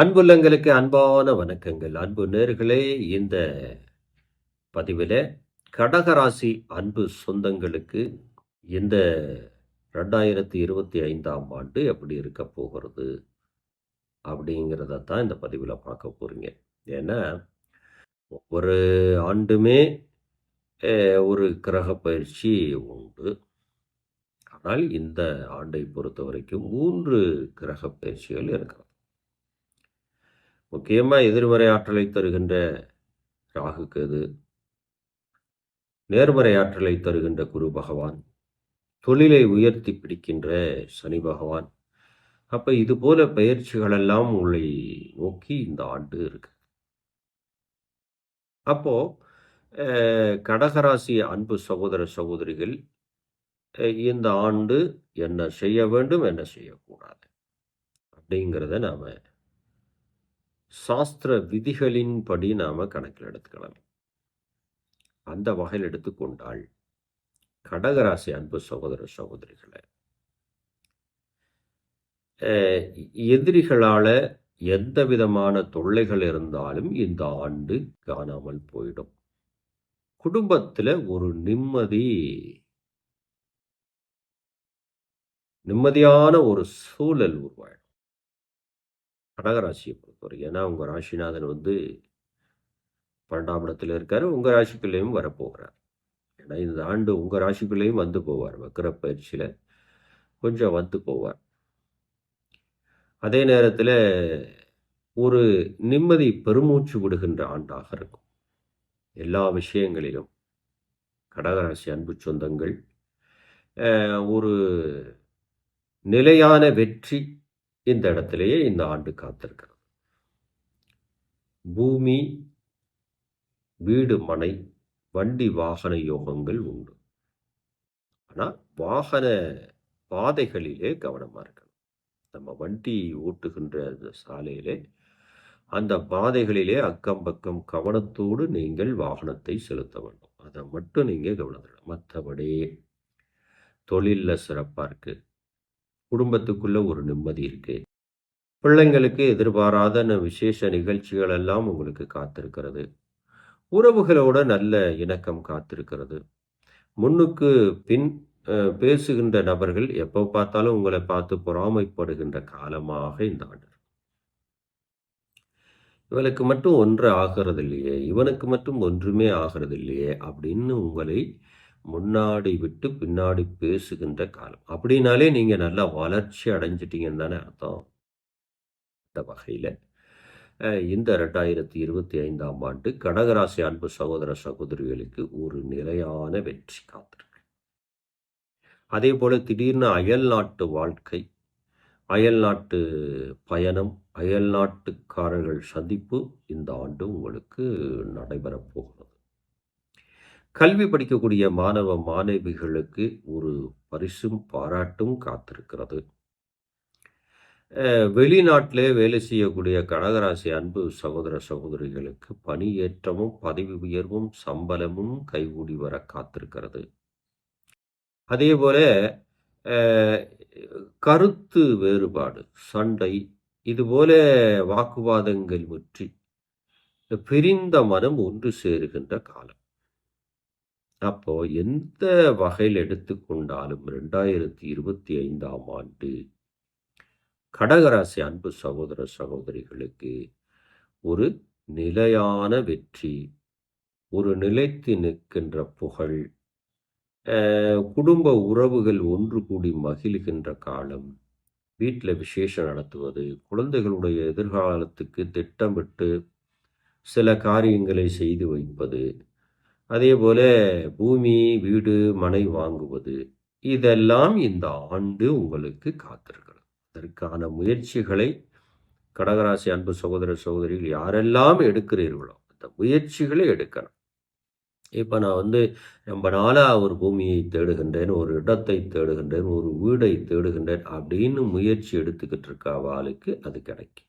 அன்புள்ளங்களுக்கு அன்பான வணக்கங்கள். அன்பு நேர்களே இந்த பதிவில் கடகராசி அன்பு சொந்தங்களுக்கு இந்த ரெண்டாயிரத்தி இருபத்தி ஐந்தாம் ஆண்டு எப்படி இருக்க போகிறது அப்படிங்கிறத தான் இந்த பதிவில் பார்க்க போகிறீங்க ஏன்னா ஒவ்வொரு ஆண்டுமே ஒரு கிரக பயிற்சி உண்டு. ஆனால் இந்த ஆண்டை பொறுத்த வரைக்கும் மூன்று கிரக பயிற்சிகள் இருக்கிறது. முக்கியமாக எதிர்மறை ஆற்றலை தருகின்ற ராகு கேது நேர்மறை ஆற்றலை தருகின்ற குரு பகவான். தொழிலை உயர்த்தி பிடிக்கின்ற சனி பகவான். அப்போ இது போல பயிற்சிகளெல்லாம் உங்களை நோக்கி இந்த ஆண்டு இருக்கு. அப்போ கடகராசி அன்பு சகோதர சகோதரிகள் இந்த ஆண்டு என்ன செய்ய வேண்டும் என்ன செய்யக்கூடாது? அப்படிங்கிறத நாம சாஸ்திர விதிகளின்படி நாம் கணக்கில் எடுத்துக்கலாம். அந்த வகையில் எடுத்துக்கொண்டால் கடகராசி அன்பு சகோதர சகோதரிகளை எதிரிகளால் எந்த விதமான தொல்லைகள் இருந்தாலும் இந்த ஆண்டு காணாமல் போயிடும். குடும்பத்தில் ஒரு நிம்மதி நிம்மதியான ஒரு சூழல் உருவாயிடும். கடகராசியை பொறுத்தவரை ஏன்னா உங்கள் ராசிநாதன் வந்து பன்னெண்டாம் இடத்துல இருக்கார். உங்கள் ராசிக்குள்ளேயும் வரப்போகிறார். ஏன்னா இந்த ஆண்டு உங்கள் ராசிக்குள்ளேயும் வந்து போவார். வக்கர பயிற்சியில் கொஞ்சம் வந்து போவார். அதே நேரத்தில் ஒரு நிம்மதி பெருமூச்சு விடுகின்ற ஆண்டாக இருக்கும். எல்லா விஷயங்களிலும் கடகராசி அன்பு சொந்தங்கள் ஒரு நிலையான வெற்றி இந்த இடத்திலேயே இந்த ஆண்டு காத்திருக்கிறது. பூமி வீடு மனை வண்டி வாகன யோகங்கள் உண்டு. ஆனால் வாகன பாதைகளிலே கவனமாக இருக்கணும். நம்ம வண்டி ஓட்டுகின்ற அந்த சாலையிலே அந்த பாதைகளிலே அக்கம் பக்கம் கவனத்தோடு நீங்கள் வாகனத்தை செலுத்த வேண்டும். அதை மட்டும் நீங்கள் கவனிக்கணும் மற்றபடி தொழிலில் சிறப்பாக இருக்குது குடும்பத்துக்குள்ள ஒரு நிம்மதி இருக்கு. பிள்ளைங்களுக்கு எதிர்பாராத விசேஷ நிகழ்ச்சிகள் எல்லாம் உங்களுக்கு காத்திருக்கிறது. உறவுகளோட நல்ல இணக்கம் காத்திருக்கிறது. முன்னுக்கு பின் அஹ், பேசுகின்ற நபர்கள் எப்போ பார்த்தாலும் உங்களை பார்த்து பொறாமைப்படுகின்ற காலமாக இந்த ஆண்டு. இவளுக்கு மட்டும் ஒன்று ஆகிறது இல்லையே இவனுக்கு மட்டும் ஒன்றுமே ஆகிறது இல்லையே அப்படின்னு உங்களை முன்னாடி விட்டு பின்னாடி பேசுகின்ற காலம். அப்படின்னாலே நீங்கள் நல்லா வளர்ச்சி அடைஞ்சிட்டீங்கன்னு தானே அர்த்தம். இந்த வகையில் இந்த ரெண்டாயிரத்தி இருபத்தி ஐந்தாம் ஆண்டு கடகராசி அன்பு சகோதர சகோதரிகளுக்கு ஒரு நிலையான வெற்றி காத்திருக்கு. அதே போல் திடீர்னு அயல் நாட்டு வாழ்க்கை அயல் நாட்டு பயணம் அயல் நாட்டுக்காரர்கள் சந்திப்பு இந்த ஆண்டு உங்களுக்கு நடைபெறப் கல்வி படிக்கக்கூடிய மாணவ மாணவிகளுக்கு ஒரு பரிசும் பாராட்டும் காத்திருக்கிறது. வெளிநாட்டிலே வேலை செய்யக்கூடிய கடகராசி அன்பு சகோதர சகோதரிகளுக்கு பணியேற்றமும் பதவி உயர்வும் சம்பளமும் கைகூடி வர காத்திருக்கிறது. அதே போல கருத்து வேறுபாடு சண்டை இதுபோல வாக்குவாதங்கள் முற்றி பிரிந்த மனம் ஒன்று சேருகின்ற காலம். அப்போ எந்த வகையில் எடுத்துக்கொண்டாலும் ரெண்டாயிரத்தி இருபத்தி ஐந்தாம் ஆண்டு கடகராசி அன்பு சகோதர சகோதரிகளுக்கு ஒரு நிலையான வெற்றி ஒரு நிலைத்து நிற்கின்ற புகழ் குடும்ப உறவுகள் ஒன்று கூடி மகிழ்கின்ற காலம் வீட்டில் விசேஷம் நடத்துவது குழந்தைகளுடைய எதிர்காலத்துக்கு திட்டமிட்டு சில காரியங்களை செய்து வைப்பது அதே போல பூமி வீடு மனை வாங்குவது இதெல்லாம் இந்த ஆண்டு உங்களுக்கு காத்திருக்கிறது. அதற்கான முயற்சிகளை கடகராசி அன்பு சகோதர சகோதரிகள் யாரெல்லாம் எடுக்கிறீர்களோ அந்த முயற்சிகளை எடுக்கணும். இப்போ நான் வந்து ரொம்ப நாளாக ஒரு பூமியை தேடுகின்றேன் ஒரு இடத்தை தேடுகின்றேன் ஒரு வீடை தேடுகின்றேன் அப்படின்னு முயற்சி எடுத்துக்கிட்டு இருக்க ஆளுக்கு அது கிடைக்கும்.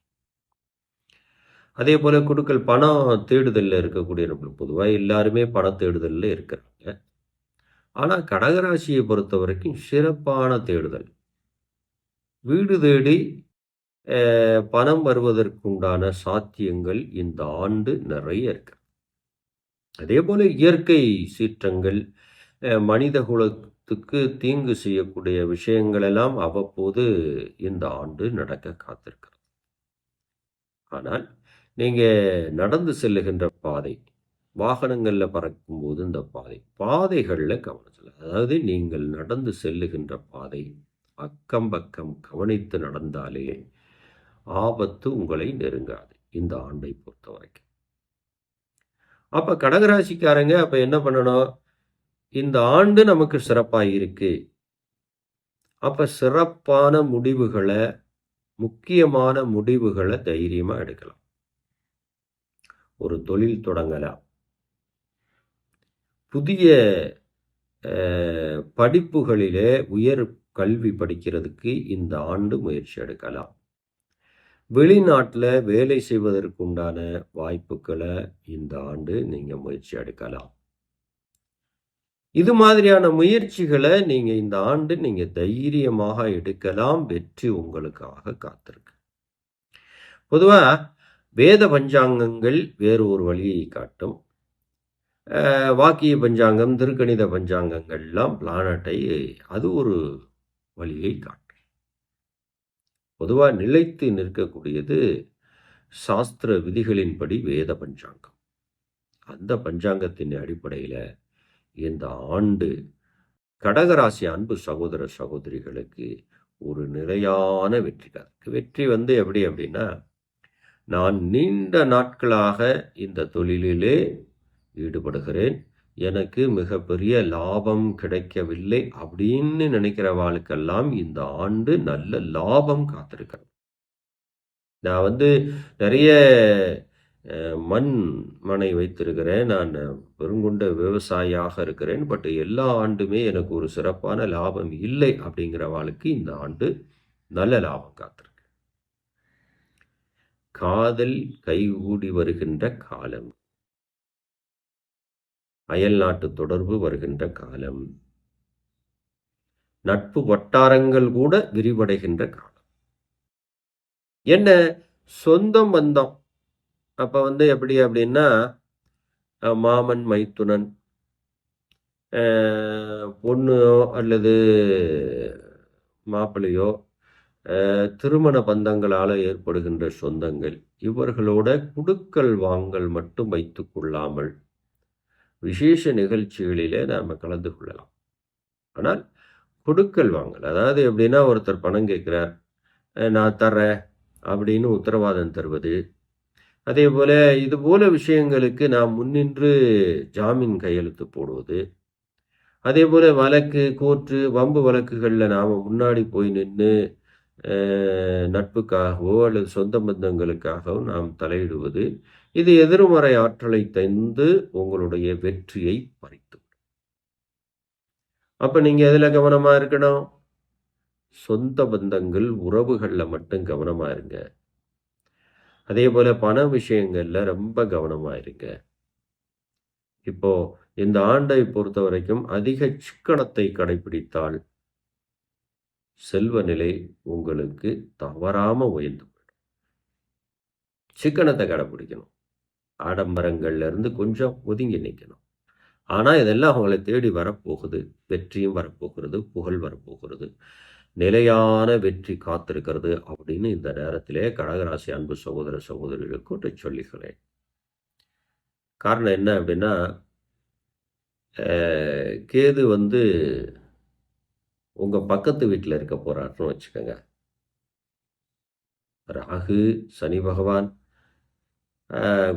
அதே போல் குடுக்கல் பணம் தேடுதலில் இருக்கக்கூடிய நம்மளுக்கு பொதுவாக எல்லாருமே பண தேடுதலில் இருக்கிறாங்க. ஆனால் கடகராசியை பொறுத்த வரைக்கும் சிறப்பான தேடுதல். வீடு தேடி பணம் வருவதற்குண்டான சாத்தியங்கள் இந்த ஆண்டு நிறைய இருக்கு. அதே போல் இயற்கை சீற்றங்கள் மனித குலத்துக்கு தீங்கு செய்யக்கூடிய விஷயங்கள் எல்லாம் அவ்வப்போது இந்த ஆண்டு நடக்க காத்திருக்கிறது. ஆனால் நீங்கள் நடந்து செல்லுகின்ற பாதை வாகனங்களில் பறக்கும்போது இந்த பாதை பாதைகளில் கவனம் செல்ல அதாவது நீங்கள் நடந்து செல்லுகின்ற பாதை அக்கம் பக்கம் கவனித்து நடந்தாலே ஆபத்து உங்களை நெருங்காது இந்த ஆண்டை பொறுத்த வரைக்கும் அப்போ கடகராசிக்காரங்க அப்போ என்ன பண்ணணும்? இந்த ஆண்டு நமக்கு சிறப்பாக இருக்கு. அப்போ சிறப்பான முடிவுகளை முக்கியமான முடிவுகளை தைரியமாக எடுக்கலாம். ஒரு தொழில் தொடங்கலாம். புதிய படிப்புகளிலே உயர் கல்வி படிக்கிறதுக்கு இந்த ஆண்டு முயற்சி எடுக்கலாம். வெளிநாட்டில் வேலை செய்வதற்குண்டான வாய்ப்புகளை இந்த ஆண்டு நீங்கள் முயற்சி எடுக்கலாம். இது மாதிரியான முயற்சிகளை நீங்கள் இந்த ஆண்டு நீங்கள் தைரியமாக எடுக்கலாம். வெற்றி உங்களுக்காக காத்திருக்கு. பொதுவாக வேத பஞ்சாங்கங்கள் வேறு ஒரு வழியை காட்டும். வாக்கிய பஞ்சாங்கம் திருக்கணித பஞ்சாங்கங்கள்லாம் பிளானட்டை அது ஒரு வழியை காட்டும். பொதுவாக நிலைத்து நிற்கக்கூடியது சாஸ்திர விதிகளின்படி வேத பஞ்சாங்கம். அந்த பஞ்சாங்கத்தின் அடிப்படையில் இந்த ஆண்டு கடகராசி அன்பு சகோதர சகோதரிகளுக்கு ஒரு நிலையான வெற்றி. வெற்றி வந்து எப்படி அப்படின்னா நான் நீண்ட நாட்களாக இந்த தொழிலிலே ஈடுபடுகிறேன். எனக்கு மிகப்பெரிய லாபம் கிடைக்கவில்லை அப்படின்னு நினைக்கிறவாளுக்கெல்லாம் இந்த ஆண்டு நல்ல லாபம் காத்திருக்கிறது. நான் வந்து நிறைய மண் மனை வைத்திருக்கிறேன். நான் பெருங்குண்ட விவசாயியாக இருக்கிறேன். பட் எல்லா ஆண்டுமே எனக்கு ஒரு சிறப்பான லாபம் இல்லை அப்படிங்கிறவாளுக்கு இந்த ஆண்டு நல்ல லாபம் காத்திருக்கு. காதல் கைகூடி வருகின்ற காலம். அயல் நாட்டு தொடர்பு வருகின்ற காலம். நட்பு வட்டாரங்கள் கூட விரிவடைகின்ற காலம். என்ன? சொந்தம் பந்தம் அப்ப வந்து எப்படி அப்படின்னா மாமன் மைத்துனன் அஹ், பொண்ணோ அல்லது மாப்பிள்ளையோ திருமண பந்தங்களால் ஏற்படுகின்ற சொந்தங்கள். இவர்களோட குடுக்கல் வாங்கல் மட்டும் வைத்து கொள்ளாமல் விசேஷ நிகழ்ச்சிகளிலே நாம் கலந்து கொள்ளலாம். ஆனால் கொடுக்கல் வாங்கல் அதாவது எப்படின்னா ஒருத்தர் பணம் கேட்குறார் நான் தர்றேன் அப்படின்னு உத்தரவாதம் தருவது. அதே போல இது போல விஷயங்களுக்கு நாம் முன்னின்று ஜாமீன் கையெழுத்து போடுவது. அதே போல வழக்கு கோர்ட்டு வம்பு வழக்குகளில் நாம் முன்னாடி போய் நின்று நட்புக்காகவோ அல்லது சொந்த பந்தங்களுக்காகவோ நாம் தலையிடுவது இது எதிர்மறை ஆற்றலை தந்து உங்களுடைய வெற்றியை பறித்து அப்போ நீங்கள் எதில் கவனமாக இருக்கணும்? சொந்த பந்தங்கள் உறவுகளில் மட்டும் கவனமா இருங்க. அதே போல் பண விஷயங்களில் ரொம்ப கவனமாக இருங்க. இப்போ இந்த ஆண்டை பொறுத்த வரைக்கும் அதிக சிக்கனத்தை கடைபிடித்தால் செல்வ நிலை உங்களுக்கு தவறாம உயர்ந்து போயிடும். சிக்கனத்தை கடைபிடிக்கணும் ஆடம்பரங்கள்லேருந்து கொஞ்சம் ஒதுங்கி நிற்கணும் ஆனால் இதெல்லாம் அவங்களை தேடி வரப்போகுது. வெற்றியும் வரப்போகிறது புகழ் வரப்போகிறது. நிலையான வெற்றி காத்திருக்கிறது அப்படின்னு இந்த நேரத்திலே கடகராசி அன்பு சகோதர சகோதரிகளுக்கு ஒன்றை சொல்லிக்கிறேன். காரணம் என்ன அப்படின்னா கேது வந்து உங்கள் பக்கத்து வீட்டில் இருக்க போகிறாருன்னு வச்சுக்கோங்க. ராகு சனி பகவான்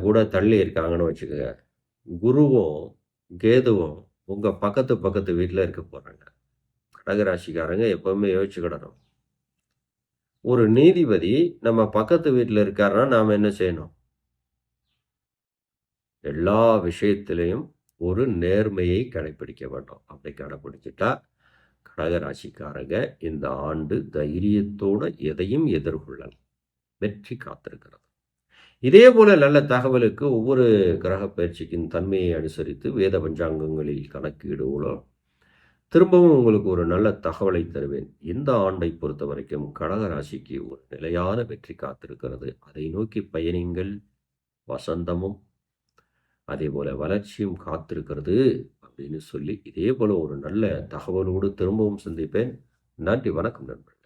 கூட தள்ளி இருக்காங்கன்னு வச்சுக்கோங்க. குருவும் கேதுவும் உங்கள் பக்கத்து பக்கத்து வீட்டில் இருக்க போகிறாங்க கடகராசிக்காரங்க எப்போவுமே யோசிச்சுக்கிடணும் ஒரு நீதிபதி நம்ம பக்கத்து வீட்டில் இருக்காருன்னா நாம் என்ன செய்யணும்? எல்லா விஷயத்திலையும் ஒரு நேர்மையை கடைபிடிக்க வேண்டும். அப்படி கடைபிடிச்சிட்டா கடகராசிக்காரங்க இந்த ஆண்டு தைரியத்தோட எதையும் எதிர்கொள்ளலாம் வெற்றி காத்திருக்கிறது. இதே போல நல்ல தகவலுக்கு ஒவ்வொரு கிரக பயிற்சிக்கின் தன்மையை அனுசரித்து வேத பஞ்சாங்கங்களில் கணக்கீடுகளோ திரும்பவும் உங்களுக்கு ஒரு நல்ல தகவலை தருவேன். இந்த ஆண்டை பொறுத்த வரைக்கும் கடக ராசிக்கு ஒரு நிலையான வெற்றி காத்திருக்கிறது. அதை நோக்கி பயணிங்கள். வசந்தமும் அதே போல் வளர்ச்சியும் காத்திருக்கிறது அப்படின்னு சொல்லி இதே போல் ஒரு நல்ல தகவலோடு திரும்பவும் சந்திப்பேன். நன்றி வணக்கம் நண்பர்